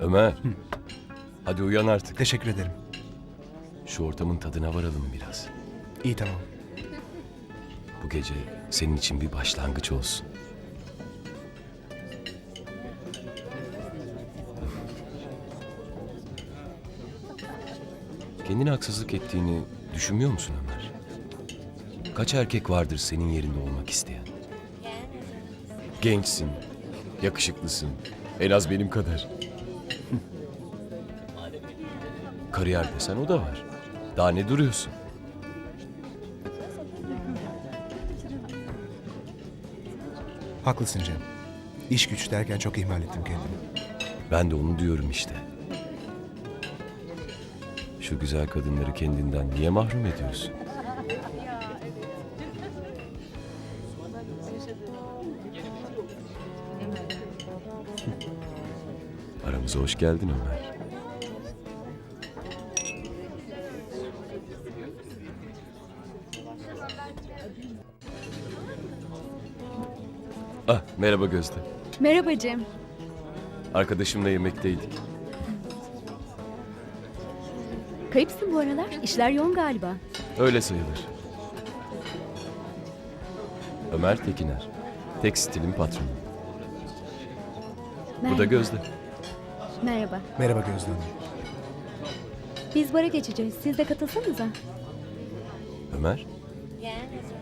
Ömer. Hadi uyan artık. Teşekkür ederim. Şu ortamın tadına varalım biraz. İyi tamam. Bu gece senin için bir başlangıç olsun. Kendine haksızlık ettiğini düşünmüyor musun Ömer? Kaç erkek vardır senin yerinde olmak isteyen? Gençsin, yakışıklısın, en az benim kadar. Kariyer desen o da var. Daha ne duruyorsun? Haklısın Cem. İş güç derken çok ihmal ettim kendimi. Ben de onu diyorum işte. Şu güzel kadınları kendinden niye mahrum ediyorsun? Aramıza hoş geldin Ömer. Ah, merhaba Gözde. Merhaba Cem. Arkadaşımla yemekteydik. Kayıpsın bu aralar. İşler yoğun galiba. Öyle sayılır. Ömer Tekiner. Tekstilin patronu. Bu Merhaba. da Gözde. Merhaba. Merhaba Gözde Hanım. Biz bara geçeceğiz. Siz de katılsanıza. Ömer,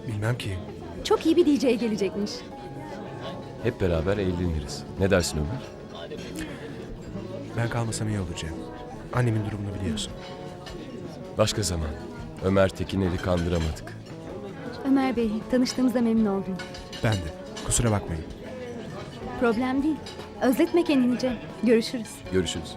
Bilmem ki. Çok iyi bir DJ gelecekmiş. hep beraber eğleniriz. Ne dersin Ömer? Ben kalmasam iyi olur Cem. Annemin durumunu biliyorsun. Başka zaman. Ömer Tekiner'i kandıramadık. Ömer Bey, tanıştığımıza memnun oldum. Ben de. Kusura bakmayın. Problem değil. Özletme kendini Cem. Görüşürüz. Görüşürüz.